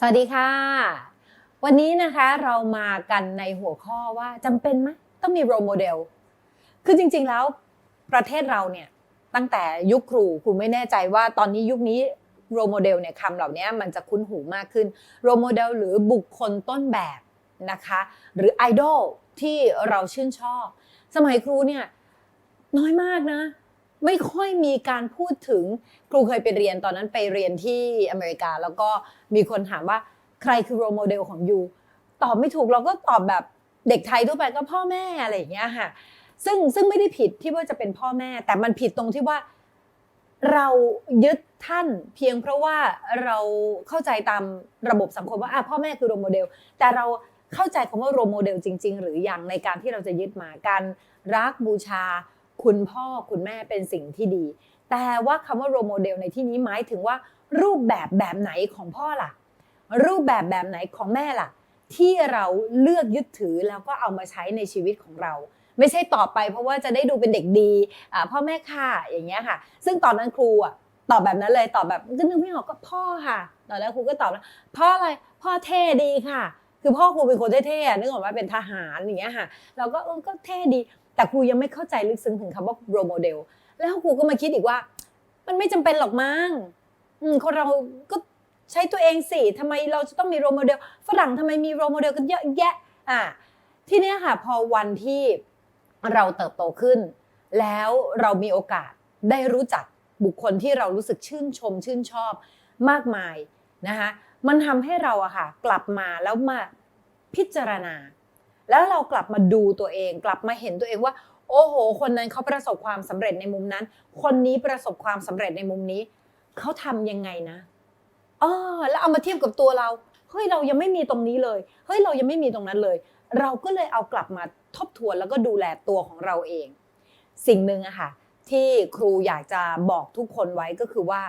สวัสดีค่ะ วันนี้นะคะเรามากันในหัวข้อว่าจำเป็นไหมต้องมีโรโมเดล คือจริงๆแล้วประเทศเราเนี่ยตั้งแต่ยุคครูครูไม่แน่ใจว่าตอนนี้ยุคนี้โรโมเดลเนี่ยคำเหล่านี้มันจะคุ้นหูมากขึ้นโรโมเดลหรือบุคคลต้นแบบนะคะ หรือไอดอลที่เราชื่นชอบ สมัยครูเนี่ยน้อยมากนะ ไม่ค่อยมีการพูดถึงครูเคยไปเรียนตอนนั้นไปเรียนที่อเมริกา แล้วก็มีคนถามว่าใครคือโรโมเดลของยูตอบไม่ถูกเราก็ตอบแบบเด็กไทยทั่วไปก็พ่อแม่อะไรอย่างเงี้ยค่ะ ซึ่งซึ่งไม่ได้ผิดที่ว่าจะเป็นพ่อแม่ แต่มันผิดตรงที่ว่าเรายึดท่านเพียงเพราะว่าเราเข้าใจตามระบบสังคมว่าพ่อแม่คือโรโมเดล แต่เราเข้าใจคำว่าโรโมเดลจริง ๆ หรือยังในการที่เราจะยึดมาการรักบูชา คุณพ่อคุณแม่เป็นสิ่งที่ดี แต่ว่าคำว่าโรโมเดลในที่นี้หมายถึงว่า รูปแบบแบบไหนของพ่อล่ะ รูปแบบแบบไหนของแม่ล่ะ ที่เราเลือกยึดถือแล้วก็เอามาใช้ในชีวิตของเรา ไม่ใช่ต่อไปเพราะว่าจะได้ดูเป็นเด็กดีพ่อแม่ค่ะอย่างเงี้ยค่ะ ซึ่งตอนนั้นครูอะตอบแบบนั้นเลยตอบแบบก็นึกไม่ออกก็พ่อค่ะตอนแรกครูก็ตอบแล้วพ่ออะไรพ่อเท่ดีค่ะ คือพ่อครูเป็นคนเท่ๆนึกออกว่าเป็นทหารอย่างเงี้ยค่ะ เราก็เออก็เท่ดี แต่ครูยังไม่เข้าใจลึกซึ้งถึงคำว่าโรโมเดล แล้วครูก็มาคิดอีกว่า มันไม่จำเป็นหรอกมั้งคนเราก็ใช้ตัวเองสิทำไมเราจะต้องมีโรโมเดล ฝรั่งทำไมมีโรโมเดลกันเยอะแยะ อะทีเนี้ยค่ะพอวันที่เราเติบโตขึ้น แล้วเรามีโอกาสได้รู้จักบุคคลที่เรารู้สึกชื่นชมชื่นชอบมากมายนะคะมันทำให้เราอะค่ะกลับมาแล้วมาพิจารณา แล้วเรากลับมาดูตัวเอง กลับมาเห็นตัวเองว่า โอ้โห คนนั้นเขาประสบความสำเร็จในมุมนั้น คนนี้ประสบความสำเร็จในมุมนี้เขาทำยังไงนะเออแล้วเอามาเทียบกับตัวเราเฮ้ยเรายังไม่มีตรงนี้เลยเฮ้ยเรายังไม่มีตรงนั้นเลย เราก็เลยเอากลับมาทบทวนแล้วก็ดูแลตัวของเราเอง สิ่งหนึ่งอะค่ะที่ครูอยากจะบอกทุกคนไว้ก็คือว่า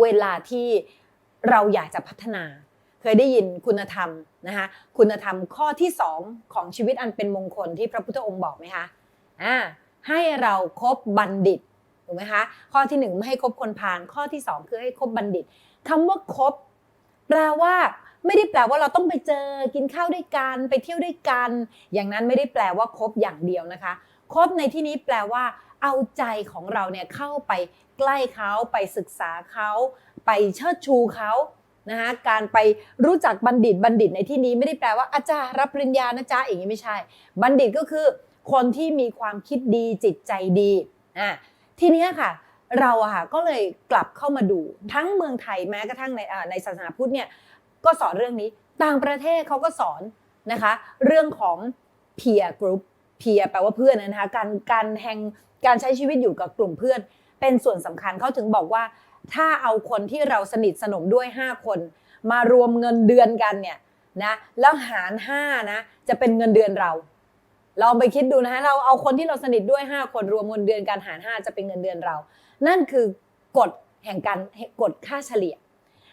เวลาที่เราอยากจะพัฒนา เคยได้ยินคุณธรรม นะคะคุณธรรมข้อที่สองของชีวิตอันเป็นมงคลที่พระพุทธองค์บอกไหมคะอ่าให้เราครบบัณฑิตถูกไหมคะข้อที่หนึ่งไม่ให้คบคนพาลข้อที่สองคือให้คบบัณฑิตคำว่าคบแปลว่าไม่ได้แปลว่าเราต้องไปเจอกินข้าวด้วยกันไปเที่ยวด้วยกัน อย่างนั้นไม่ได้แปลว่าคบอย่างเดียวนะคะคบในที่นี้แปลว่า เอาใจของเราเนี่ยเข้าไปใกล้เขาไปศึกษาเขาไปเชิดชูเขา นะคะการไปรู้จักบัณฑิตบัณฑิตในที่นี้ไม่ได้แปลว่าอาจารย์รับปริญญานะจ๊ะอย่างนี้ไม่ใช่ บัณฑิตก็คือคนที่มีความคิดดีจิตใจดีอะทีนี้ค่ะเราอะค่ะก็เลยกลับเข้ามาดูทั้งเมืองไทยแม้กระทั่งในในศาสนาพุทธเนี่ยก็สอนเรื่องนี้ต่างประเทศเขาก็สอนนะคะเรื่องของ peer group peer แปลว่าเพื่อนนะคะการการแห่งการใช้ชีวิตอยู่กับกลุ่มเพื่อน เป็นส่วนสำคัญเขาถึงบอกว่า ถ้าเอาคนที่เราสนิทสนมด้วย 5 คน มารวมเงินเดือนกันเนี่ยนะแล้วหาร 5 นะ จะเป็นเงินเดือนเรา ลองไปคิดดูนะคะเราเอาคนที่เราสนิทด้วย 5 คนรวมเงินเดือนกันหาร 5 จะเป็นเงินเดือนเรา นั่นคือกฎแห่งการกฎค่าเฉลี่ย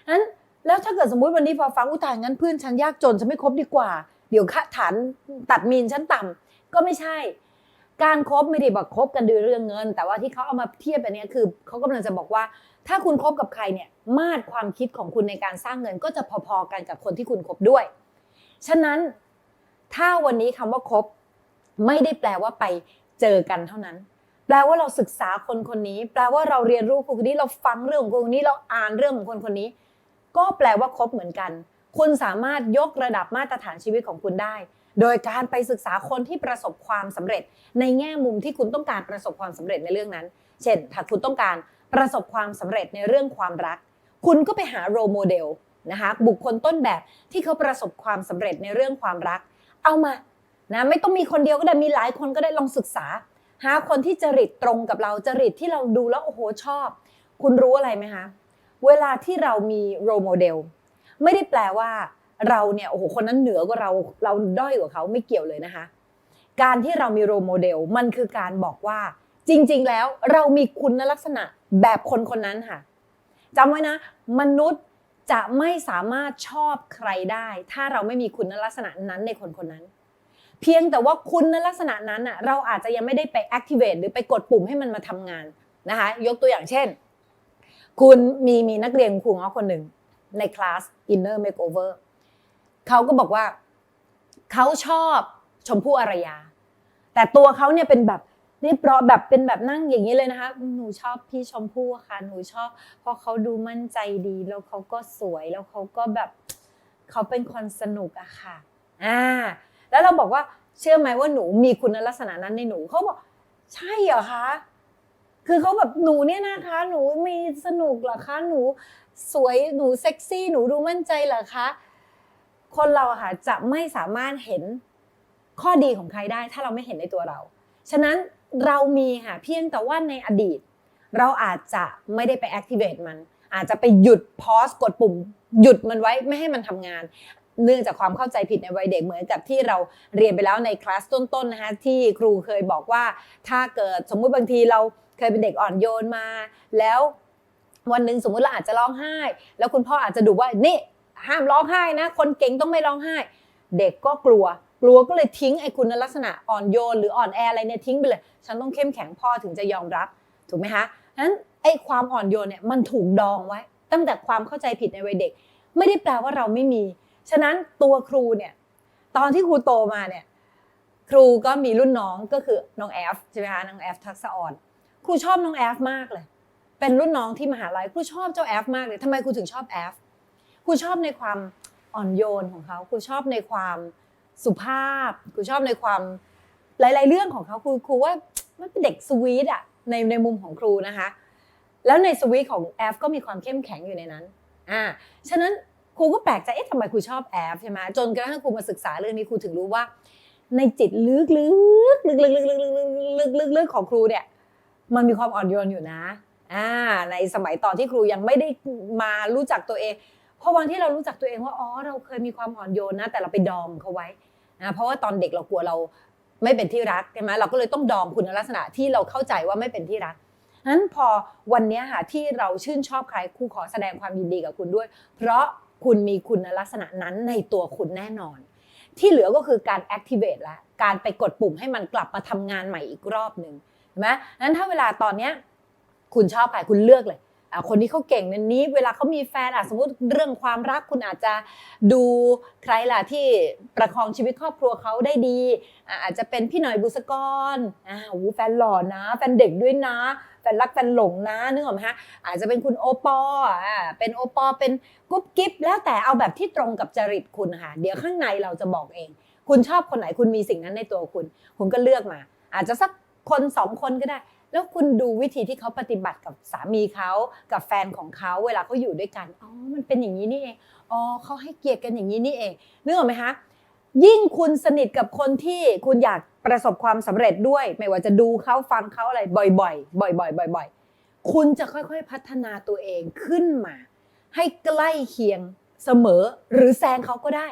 นั้นแล้วถ้าเกิดสมมุติวันนี้พอฟังอุตายงั้นเพื่อนฉันยากจนฉันไม่คบดีกว่า เดี๋ยวค่าฐานตัดมีนฉันต่ำก็ไม่ใช่ การคบไม่ได้บอกคบกันด้วยเรื่องเงิน แต่ว่าที่เขาเอามาเทียบอันเนี้คือเขากำลังจะบอกว่า ถ้าคุณคบกับใครเนี่ยมาตรความคิดของคุณในการสร้างเงินก็จะพอๆกันกับคนที่คุณคบด้วย ฉะนั้นถ้าวันนี้คำว่าคบไม่ได้แปลว่าไปเจอกันเท่านั้น แปลว่าเราศึกษาคนคนนี้ แปลว่าเราเรียนรู้คนคนนี้เราฟังเรื่องของคนคนนี้เราอ่านเรื่องของคนคนนี้ ก็แปลว่าคบเหมือนกัน คุณสามารถยกระดับมาตรฐานชีวิตของคุณได้ โดยการไปศึกษาคนที่ประสบความสำเร็จ ในแง่มุมที่คุณต้องการประสบความสำเร็จในเรื่องนั้น เช่น ถ้าคุณต้องการ ประสบความสำเร็จในเรื่องความรัก คุณก็ไปหาโรโมเดลนะคะบุคคลต้นแบบที่เขาประสบความสำเร็จในเรื่องความรัก เอามานะไม่ต้องมีคนเดียวก็ได้มีหลายคนก็ได้ลองศึกษา หาคนที่จริตตรงกับเราจริตที่เราดูแล้วโอ้โหชอบ คุณรู้อะไรไหมคะเวลาที่เรามีโรโมเดลไม่ได้แปลว่าเราเนี่ยโอ้โหคนนั้นเหนือกว่าเราเราด้อยกว่าเขาไม่เกี่ยวเลยนะคะ การที่เรามีโรโมเดลมันคือการบอกว่า จริง ๆ แล้วเรามีคุณลักษณะแบบคนคนนั้นค่ะจำไว้นะ มนุษย์จะไม่สามารถชอบใครได้ ถ้าเราไม่มีคุณลักษณะนั้นในคนคนนั้น เพียงแต่ว่าคุณลักษณะนั้นอะเราอาจจะยังไม่ได้ไป activate หรือไปกดปุ่มให้มันมาทำงานนะคะยกตัวอย่างเช่น คุณมีมีนักเรียนครูง้อคนหนึ่งในคลาส Inner Makeover เขาก็บอกว่าเขาชอบชมพู่อารยา แต่ตัวเขาเนี่ยเป็นแบบ เรียบร้อยแบบเป็นแบบนั่งอย่างนี้เลยนะคะ หนูชอบพี่ชมพู่ค่ะ หนูชอบ เพราะเขาดูมั่นใจดี แล้วเขาก็สวย แล้วเขาก็แบบเขาเป็นคนสนุกอะค่ะ อ่า แล้วเราบอกว่าเชื่อไหมว่าหนูมีคุณลักษณะนั้นในหนูเขาบอก ใช่เหรอคะ คือเขาแบบหนูเนี่ยนะคะ หนูมีสนุกเหรอคะ หนูสวย หนูเซ็กซี่ หนูดูมั่นใจเหรอคะ คนเราค่ะจะไม่สามารถเห็นข้อดีของใครได้ ถ้าเราไม่เห็นในตัวเรา ฉะนั้น เรามีค่ะเพียงแต่ว่าในอดีต เราอาจจะไม่ได้ไป activate มัน อาจจะไปหยุด pause กดปุ่ม หยุดมันไว้ไม่ให้มันทำงาน เนื่องจากความเข้าใจผิดในวัยเด็กเหมือนกับที่เราเรียนไปแล้วในคลาสต้นๆนะคะที่ครูเคยบอกว่า ถ้าเกิดสมมุติบางทีเราเคยเป็นเด็กอ่อนโยนมา แล้ววันหนึ่งสมมุติเราอาจจะร้องไห้ แล้วคุณพ่ออาจจะดูว่านี่ห้ามร้องไห้นะ คนเก่งต้องไม่ร้องไห้ เด็กก็กลัว กลัวก็เลยทิ้งไอ้คุณลักษณะอ่อนโยนหรืออ่อนแออะไรเนี่ยทิ้งไปเลย ฉันต้องเข้มแข็งพ่อถึงจะยอมรับถูกไหมคะนั้นไอ้ความอ่อนโยนเนี่ยมันถูกดองไว้ ตั้งแต่ความเข้าใจผิดในวัยเด็ก ไม่ได้แปลว่าเราไม่มี ฉะนั้นตัวครูเนี่ยตอนที่ครูโตมาเนี่ยครูก็มีรุ่นน้องก็คือน้องแอฟใช่ไหมคะน้องแอฟทักษะอ่อนครูชอบน้องแอฟมากเลย เป็นรุ่นน้องที่มหาลัยครูชอบเจ้าแอฟมากเลยทำไมครูถึงชอบแอฟครูชอบในความอ่อนโยนของเขาครูชอบในความ สุภาพครูชอบในความหลาย ๆ เรื่องของเขาครูครูว่ามันเป็นเด็กสวีทอะในในมุมของครูนะคะ แล้วในสวีทของแอฟก็มีความเข้มแข็งอยู่ในนั้นอ่าฉะนั้นครูก็แปลกใจเอ๊ะทำไมครูชอบแอฟใช่ไหมจนกระทั่งครูมาศึกษาเรื่องนี้ครูถึงรู้ว่า ในจิตลึกๆลึกลึกลึกลึกลึกลึกลึกๆลึกลึกของครูเนี่ย มันมีความอ่อนโยนอยู่นะอ่าในสมัยตอนที่ครูยังไม่ได้มารู้จักตัวเอง พราะวันที่เรารู้จักตัวเองว่าอ๋อเราเคยมีความอ่อนโยนนะ แต่เราไปดองเขาไว้นะเพราะว่าตอนเด็กเรากลัวเราไม่เป็นที่รักใช่ไหมเราก็เลยต้องดองคุณลักษณะที่เราเข้าใจว่าไม่เป็นที่รักนั้นพอวันนี้ค่ะที่เราชื่นชอบใครครูขอแสดงความยินดีกับคุณด้วย เพราะคุณมีคุณลักษณะนั้นในตัวคุณแน่นอน ที่เหลือก็คือการ activate ละการไปกดปุ่มให้มันกลับมาทำงานใหม่อีกรอบหนึ่งเห็นไหมนั้นถ้าเวลาตอนเนี้ยคุณชอบใครคุณเลือกเลย คนที่เขาเก่งในนี้เวลาเขามีแฟนอะสมมติเรื่องความรักคุณอาจจะดูใครล่ะที่ประคองชีวิตครอบครัวเขาได้ดี อาจจะเป็นพี่หน่อยบุษกรอ่าโอ้แฟนหล่อนะ แฟนเด็กด้วยนะแฟนรักแฟนหลงนะนึกออกไหมฮะอาจจะเป็นคุณโอปอล์อ่าเป็นโอปอล์เป็นกุ๊บกิ๊บแล้วแต่เอาแบบที่ตรงกับจริตคุณค่ะเดี๋ยวข้างในเราจะบอกเอง คุณชอบคนไหนคุณมีสิ่งนั้นในตัวคุณ คุณก็เลือกมา อาจจะสักคนสองคนก็ได้ แล้วคุณดูวิธีที่เขาปฏิบัติกับสามีเขากับแฟนของเขาเวลาเขาอยู่ด้วยกันอ๋อมันเป็นอย่างนี้นี่เองอ๋อเขาให้เกียรติกันอย่างนี้นี่เองนึกออกไหมคะยิ่งคุณสนิทกับคนที่คุณอยากประสบความสำเร็จด้วย ไม่ว่าจะดูเขาฟังเขาอะไรบ่อยๆ บ่อย ๆ บ่อย ๆ คุณจะค่อยๆพัฒนาตัวเองขึ้นมา ให้ใกล้เคียงเสมอหรือแซงเขาก็ได้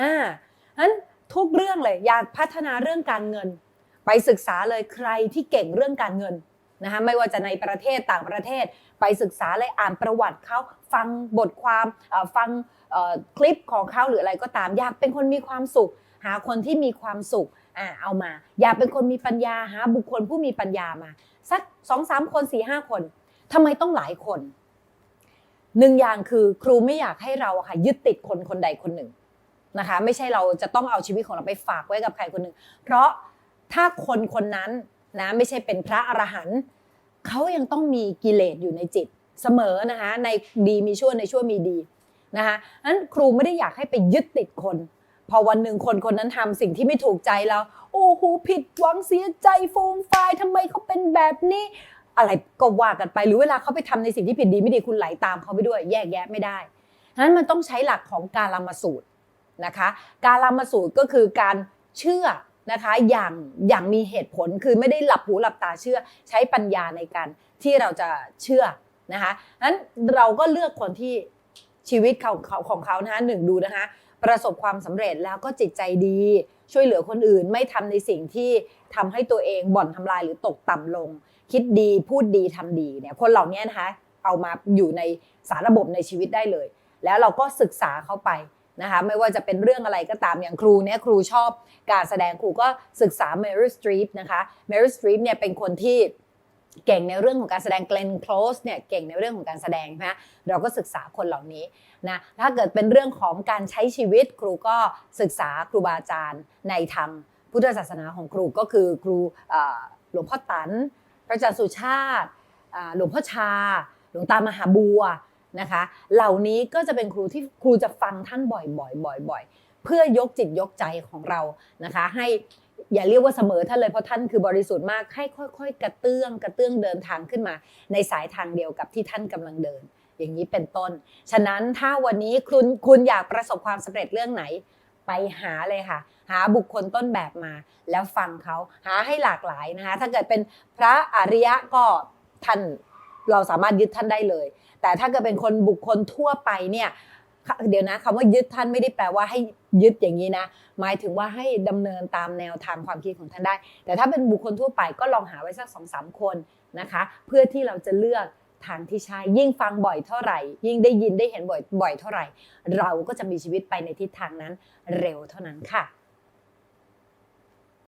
อ่านั้นทุกเรื่องเลยอยากพัฒนาเรื่องการเงิน ไปศึกษาเลยใครที่เก่งเรื่องการเงินนะคะไม่ว่าจะในประเทศต่างประเทศ ไปศึกษาเลยอ่านประวัติเขาฟังบทความฟังคลิปของเขาหรืออะไรก็ตามอยากเป็นคนมีความสุข หาคนที่มีความสุขอ่าเอามา อยากเป็นคนมีปัญญาหาบุคคลผู้มีปัญญามาสักสองสามคนสี่ห้าคนทำไมต้องหลายคนหนึ่งอย่างคือครูไม่อยากให้เราค่ะยึดติดคนคนใดคนหนึ่งนะคะ ไม่ใช่เราจะต้องเอาชีวิตของเราไปฝากไว้กับใครคนหนึ่งเพราะ ถ้าคนคนนั้นนะไม่ใช่เป็นพระอรหันต์เขายังต้องมีกิเลสอยู่ในจิตเสมอนะคะในดีมีชั่วในชั่วมีดีนะคะนั้นครูไม่ได้อยากให้ไปยึดติดคน พอวันหนึ่งคนคนนั้นทำสิ่งที่ไม่ถูกใจเราโอ้โหผิดหวังเสียใจฟูมฟายทำไมเขาเป็นแบบนี้ อะไรก็ว่ากันไปหรือเวลาเขาไปทำในสิ่งที่ผิดดีไม่ดีคุณไหลตามเขาไปด้วยแยกแยะไม่ได้นั้นมันต้องใช้หลักของการละมาสูตรนะคะ การละมาสูตรก็คือการเชื่อ นะคะอย่างอย่างมีเหตุผลคือไม่ได้หลับหูหลับตาเชื่อใช้ปัญญาในการที่เราจะเชื่อนะคะนั้นเราก็เลือกคนที่ชีวิตของเขาของเขานะคะหนึ่งดูนะคะ ประสบความสำเร็จแล้วก็จิตใจดี ช่วยเหลือคนอื่นไม่ทำในสิ่งที่ทำให้ตัวเองบ่อนทำลายหรือตกต่ำลง คิดดีพูดดีทำดีเนี่ยคนเหล่านี้นะคะเอามาอยู่ในสารระบบในชีวิตได้เลย แล้วเราก็ศึกษาเข้าไป นะคะไม่ว่าจะเป็นเรื่องอะไรก็ตามอย่างครูเนี่ยครูชอบการแสดงครูก็ศึกษา Meryl Streep นะคะ Meryl Streep เนี่ยเป็นคนที่เก่งในเรื่องของการแสดงเกลนโคลสเนี่ยเก่งในเรื่องของการแสดงใช่ไหมเราก็ศึกษาคนเหล่านี้นะถ้าเกิดเป็นเรื่องของการใช้ชีวิตครูก็ศึกษาครูบาอาจารย์ในธรรมพุทธศาสนาของครูก็คือครูหลวงพ่อตัน พระอาจารย์สุชาติหลวงพ่อชา หลวงตามหาบัว นะคะ เหล่านี้ก็จะเป็นครูที่ครูจะฟังท่านบ่อยๆบ่อยๆ เพื่อยกจิตยกใจของเรานะคะ ให้อย่าเรียกว่าเสมอท่านเลยเพราะท่านคือบริสุทธิ์มากให้ค่อย ๆ กระเตื้องกระเตื้องเดินทางขึ้นมา ในสายทางเดียวกับที่ท่านกำลังเดิน อย่างนี้เป็นต้น ฉะนั้นถ้าวันนี้คุณคุณอยากประสบความสำเร็จเรื่องไหนไปหาเลยค่ะ หาบุคคลต้นแบบมา แล้วฟังเขาหาให้หลากหลายนะคะ ถ้าเกิดเป็นพระอริยะก็ท่านเราสามารถยึดท่านได้เลย แต่ถ้าเกิดเป็นคนบุคคลทั่วไปเนี่ยเดี๋ยวนะคำว่ายึดท่านไม่ได้แปลว่าให้ยึดอย่างนี้นะ หมายถึงว่าให้ดำเนินตามแนวทางความคิดของท่านได้ แต่ถ้าเป็นบุคคลทั่วไปก็ลองหาไว้สักสองสามคนนะคะ เพื่อที่เราจะเลือกทางที่ใช่ยิ่งฟังบ่อยเท่าไหร่ ยิ่งได้ยินได้เห็นบ่อยบ่อยเท่าไหร่ เราก็จะมีชีวิตไปในทิศทางนั้นเร็วเท่านั้นค่ะ